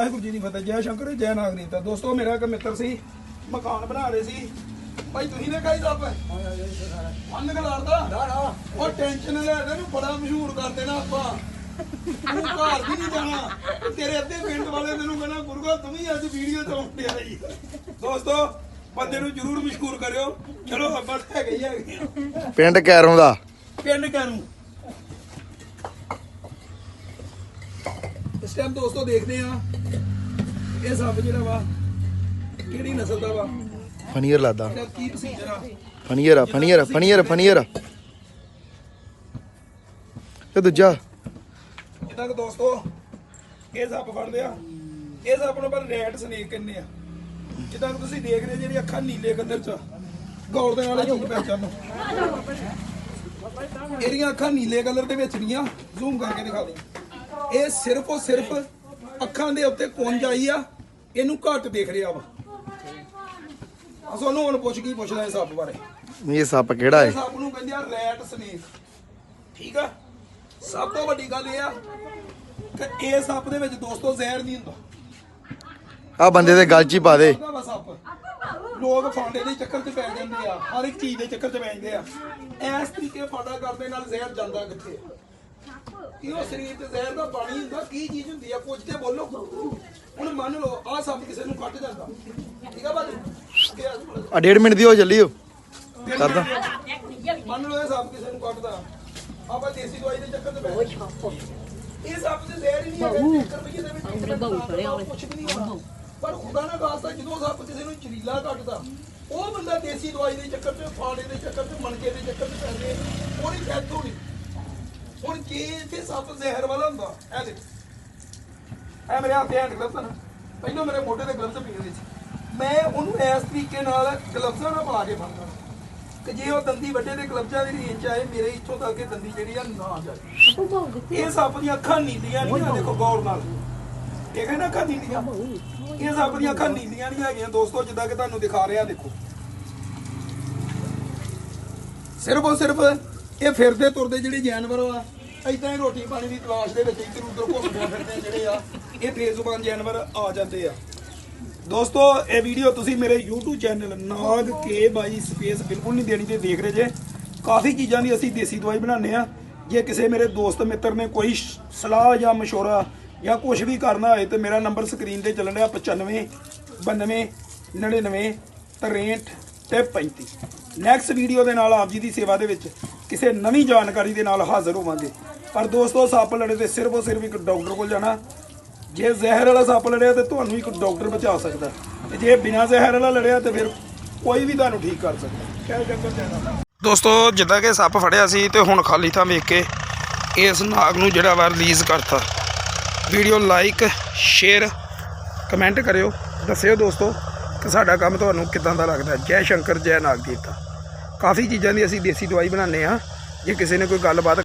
ਵਾਹਿਗੁਰੂ ਜੀ ਦੀ ਫਤਿਹ ਜੈ ਸ਼ੰਕਰ ਜੈ ਨਾਗਰੀਤਾ ਦੋਸਤੋ ਮੇਰਾ ਇੱਕ ਮਿੱਤਰ ਸੀ ਮਕਾਨ ਬਣਾ ਰਹੇ ਸੀ। ਭਾਈ ਤੁਸੀਂ ਨੇ ਕਾਈ ਦੱਬ। ਅੰਨ ਗਲਾਰਦਾ ਉਹ ਟੈਨਸ਼ਨ ਲੈ ਤੈਨੂੰ ਬੜਾ ਮਸ਼ਹੂਰ ਕਰ ਦੇਣਾ ਆਪਾਂ। ਤੂੰ ਘਰ ਵੀ ਨਹੀਂ ਜਾਣਾ। ਤੇਰੇ ਅੱਧੇ ਪਿੰਡ ਵਾਲੇ ਤੈਨੂੰ ਕਹਿਣਾ ਗੁਰਗਾ ਤੂੰ ਵੀ ਅੱਜ ਵੀਡੀਓ ਚ ਆਉਂਦੇ ਆ ਜੀ। ਦੋਸਤੋ ਬੰਦੇ ਨੂੰ ਜਰੂਰ ਮਸ਼ਹੂਰ ਕਰਿਓ। ਚਲੋ ਹੀ ਹੈਗੇ ਆ। ਪਿੰਡ ਕੈਰੋਂ ਦਾ। ਪਿੰਡ ਕਰੂ। ਇਸ ਟਾਈਮ ਦੋਸਤੋ ਦੇਖਦੇ ਆ ਇਹ ਸੱਪ ਜਿਹੜਾ ਵਾ ਕਿਹੜੀ ਨਸਲ ਦਾ ਵਾ? ਫਨੀਅਰ ਲਾਦਾ ਇਹਦਾ ਕੀ ਪ੍ਰੋਸੀਜਰ ਆ? ਫਨੀਅਰ ਆ ਫਨੀਅਰ ਆ, ਫਨੀਅਰ ਆ, ਫਨੀਅਰ ਆ। ਤੇ ਦੂਜਾ? ਜਿੱਦਾਂ ਕਿ ਦੋਸਤੋ ਇਹ ਸੱਪ ਫੜਦੇ ਆ। ਇਹ ਸੱਪ ਨੂੰ ਪਰ ਰੈਡ ਸਨੇਕ ਕਹਿੰਦੇ ਆ। ਜਿੱਦਾਂ ਕਿ ਤੁਸੀਂ ਦੇਖ ਰਹੇ ਜਿਹੜੀ ਅੱਖਾਂ ਨੀਲੇ ਕਲਰ ਚ ਆ। ਗੌਰ ਦੇ ਨਾਲ ਇਹ ਚੀਜ਼ ਪਹਿਚਾਨ ਲਓ ਇਹਦੀਆਂ ਅੱਖਾਂ ਨੀਲੇ ਕਲਰ ਦੇ ਵਿੱਚ ਨਹੀਂ ਆ ਜ਼ੂਮ ਕਰਕੇ ਦਿਖਾ ਦੇ ਇਹ ਸਿਰਫ ਉਹ ਸਿਰਫ ਅੱਖਾਂ ਦੇ ਉੱਤੇ ਪੁੰਜ ਆਈ ਆ ਇਹਨੂੰ ਘੱਟ ਦੇਖ ਰਿਹਾ ਵਾ। ਤੁਹਾਨੂੰ ਹੁਣ ਪੁੱਛ ਕੀ ਪੁੱਛਦਾ ਇਸ ਸੱਪ ਬਾਰੇ। ਇਹ ਸੱਪ ਕਿਹੜਾ ਇਸ ਹੈ ਸੱਪ ਨੂੰ ਕਹਿੰਦੇ ਆ ਰੈਟ ਸਨੇਕ। ਠੀਕ ਆ? ਸਭ ਤੋਂ ਵੱਡੀ ਗੱਲ ਇਹ ਆ ਕਿ ਇਹ ਸੱਪ ਦੇ ਵਿੱਚ ਦੋਸਤੋ ਜ਼ਹਿਰ ਨਹੀਂ ਹੁੰਦਾ। ਆ ਬੰਦੇ ਦੇ ਗਲ 'ਚ ਹੀ ਪਾ ਦੇ। ਵਾ ਸੱਪ। ਲੋਕ ਫਾਂਡੇ ਦੇ ਚੱਕਰ 'ਚ ਪੈ ਜਾਂਦੇ ਆ ਹਰ ਇੱਕ ਚੀਜ਼ ਦੇ ਚੱਕਰ 'ਚ ਪੈ ਜਾਂਦੇ ਆ। ਐਸ ਤਰੀਕੇ ਫਾਂਡਾ ਕਰਦੇ ਨਾਲ ਜ਼ਹਿਰ ਜਾਂਦਾ ਕਿੱਥੇ ਕੀ ਉਹ ਸਰੀਰ ਤੇ ਜ਼ਹਿਰ ਦਾ ਪਾਣੀ ਹੁੰਦਾ ਕੀ ਚੀਜ਼ ਹੁੰਦੀ ਆ ਕੁਝ ਤੇ ਬੋਲੋ ਹੁਣ ਮੰਨ ਲਓ ਆਹ ਸੱਪ ਕਿਸੇ ਨੂੰ ਕੱਟ ਜਾਂਦਾ ਠੀਕ ਆ ਬਾਜੀ ਆ। ਆ ਡੇਢ ਮਿੰਟ ਦੀ ਹੋ ਚੱਲੀ ਓ ਕਰਦਾ। ਮੰਨ ਲਓ ਇਹ ਸੱਪ ਕਿਸੇ ਨੂੰ ਕੱਟਦਾ ਆਪਾਂ ਦੇਸੀ ਦਵਾਈ ਦੇ ਚੱਕਰ ਪੈ ਗਏ। ਇਹ ਸੱਪ ਤੇ ਜ਼ਹਿਰ ਹੀ ਨਹੀਂ ਹੈਗਾ 1 ਰੁਪਏ ਦੇ ਵਿੱਚ ਕੁਝ ਵੀ ਨਹੀਂ ਹੋਣਾ। ਪਰ ਖੁਦਾ ਨਾ ਖਾਸਤਾ ਜਦੋਂ ਸੱਪ ਕਿਸੇ ਨੂੰ ਚਰੀਲਾ ਕੱਟਦਾ ਉਹ ਬੰਦਾ ਦੇਸੀ ਦਵਾਈ ਦੇ ਚੱਕਰ 'ਚ ਫਾੜੇ ਦੇ ਚੱਕਰ 'ਚ ਮਣਕੇ ਦੇ ਚੱਕਰ 'ਚ ਪੈਂਦੇ ਉਹਦੀ ਡੈਥ ਹੋਣੀ। ਇੱਥੇ ਸੱਪ ਜ਼ਹਿਰ ਵਾਲਾ ਹੁੰਦਾ? ਇਹ ਦੇਖ। ਇਹ ਮੇਰੇ ਹੱਥੇ ਹੈਂਡ ਗਲਵਸ ਹਨ ਪਹਿਲਾਂ ਮੇਰੇ ਮੋਢੇ ਤੇ ਗਲਵਸ ਪਏ ਹੋਏ ਸੀ। ਮੈਂ ਉਹਨੂੰ ਇਸ ਤਰੀਕੇ ਨਾਲ ਗਲਵਸਾਂ ਨਾਲ ਪਾ ਕੇ ਕਿ ਜੇ ਉਹ ਦੰਦੀ ਵੱਡੇ ਦੇ ਗਲਵਸਾਂ ਦੀ ਰੇਂਜ 'ਚ ਆਏ ਮੇਰੇ ਇੱਥੋਂ ਤੱਕ ਇਹ ਦੰਦੀ ਜਿਹੜੀ ਆ ਨਾ ਜਾਏ। ਇਹ ਸੱਪ ਦੀਆਂ ਅੱਖਾਂ ਨੀਲੀਆਂ ਨਹੀਂ ਆ ਦੇਖੋ ਗੌਰ ਨਾਲ। ਇਹ ਕਹਿੰਦਾ ਅੱਖਾਂ ਨੀਲੀਆਂ। ਇਹ ਸੱਪ ਦੀਆਂ ਅੱਖਾਂ ਨੀਲੀਆਂ ਨਹੀਂ ਹੈਗੀਆਂ। ਦੋਸਤੋ ਜਿੱਦਾਂ ਕਿ ਤੁਹਾਨੂੰ ਦਿਖਾ ਰਿਹਾ ਦੇਖੋ। ਸਿਰਫ ਉਹ ਸਿਰਫ ਇਹ ਫਿਰਦੇ ਤੁਰਦੇ ਜਿਹੜੇ ਜਾਨਵਰ ਆ ਏਦਾਂ ਹੀ ਰੋਟੀ ਪਾਣੀ ਦੀ ਤਲਾਸ਼ ਦੇ ਵਿੱਚ ਇੱਧਰ ਉੱਧਰ ਘੁੰਮਦੇ ਫਿਰਦੇ ਜਿਹੜੇ ਆ, ਇਹ ਬੇਜ਼ੁਬਾਨ ਜਾਨਵਰ ਆ ਜਾਂਦੇ ਆ। ਦੋਸਤੋ, ਇਹ ਵੀਡੀਓ ਤੁਸੀਂ ਮੇਰੇ YouTube ਚੈਨਲ ਨਾਗ ਕੇ ਬਾਈ ਸਪੇਸ ਬਿਲਕੁਲ ਨਹੀਂ ਦੇਣੀ ਤੇ ਦੇਖ ਰਹੇ ਜੇ। ਕਾਫੀ ਚੀਜ਼ਾਂ ਦੀ ਅਸੀਂ ਦੇਸੀ ਦਵਾਈ ਬਣਾਉਂਦੇ ਆ। ਜੇ ਕਿਸੇ ਮੇਰੇ ਦੋਸਤ ਮਿੱਤਰ ਨੇ ਕੋਈ ਸਲਾਹ ਜਾਂ ਮਸ਼ਵਰਾ ਜਾਂ ਕੁਝ ਵੀ ਕਰਨਾ ਹੋਏ ਤੇ ਮੇਰਾ ਨੰਬਰ ਸਕਰੀਨ ਤੇ ਚੱਲਣ ਰਿਹਾ 95 92 99 63 ਤੇ 35 ਨੈਕਸਟ ਵੀਡੀਓ ਦੇ ਨਾਲ ਆਪ ਜੀ ਦੀ ਸੇਵਾ ਦੇ ਵਿੱਚ ਕਿਸੇ ਨਵੀਂ ਜਾਣਕਾਰੀ ਦੇ ਨਾਲ ਹਾਜ਼ਰ ਹੋਵਾਂਗੇ। ਪਰ ਦੋਸਤੋ ਸੱਪ ਲੜੇ ਤੇ ਸਿਰਫ ਔਰ ਸਿਰਫ ਇੱਕ ਡਾਕਟਰ ਕੋਲ ਜਾਣਾ। ਜੇ ਜ਼ਹਿਰ ਵਾਲਾ ਸੱਪ ਲੜਿਆ ਤੇ ਤੁਹਾਨੂੰ ਇੱਕ ਡਾਕਟਰ ਬਚਾ ਸਕਦਾ। ਤੇ ਜੇ ਬਿਨਾਂ ਜ਼ਹਿਰ ਵਾਲਾ ਲੜਿਆ ਤੇ ਫਿਰ ਕੋਈ ਵੀ ਤੁਹਾਨੂੰ ਠੀਕ ਕਰ ਸਕਦਾ। ਕਹਿ ਜੰਗਲ ਜਾਣਾ। ਦੋਸਤੋ, ਜਿੱਦਾਂ ਕਿ ਸੱਪ ਫੜਿਆ ਸੀ ਤੇ ਹੁਣ ਖਾਲੀ ਥਾਂ ਵੇਖ ਕੇ ਇਸ ਨਾਗ ਨੂੰ ਜਿਹੜਾ ਵਾ ਰਿਲੀਜ਼ ਕਰਤਾ। ਵੀਡੀਓ ਲਾਈਕ ਸ਼ੇਅਰ ਕਮੈਂਟ ਕਰਿਓ। ਦੱਸਿਓ ਦੋਸਤੋ ਕਿ ਸਾਡਾ ਕੰਮ ਤੁਹਾਨੂੰ ਕਿਦਾਂ ਦਾ ਲੱਗਦਾ? ਜੈ ਸ਼ੰਕਰ, ਜੈ ਨਾਗ ਦੇਵਤਾ ਕਾਫੀ ਚੀਜ਼ਾਂ ਦੀ ਅਸੀਂ ਦੇਸੀ ਦਵਾਈ ਬਣਾਉਂਦੇ ਆ ਜੇ ਕਿਸੇ ਨੇ ਕੋਈ ਗੱਲਬਾਤ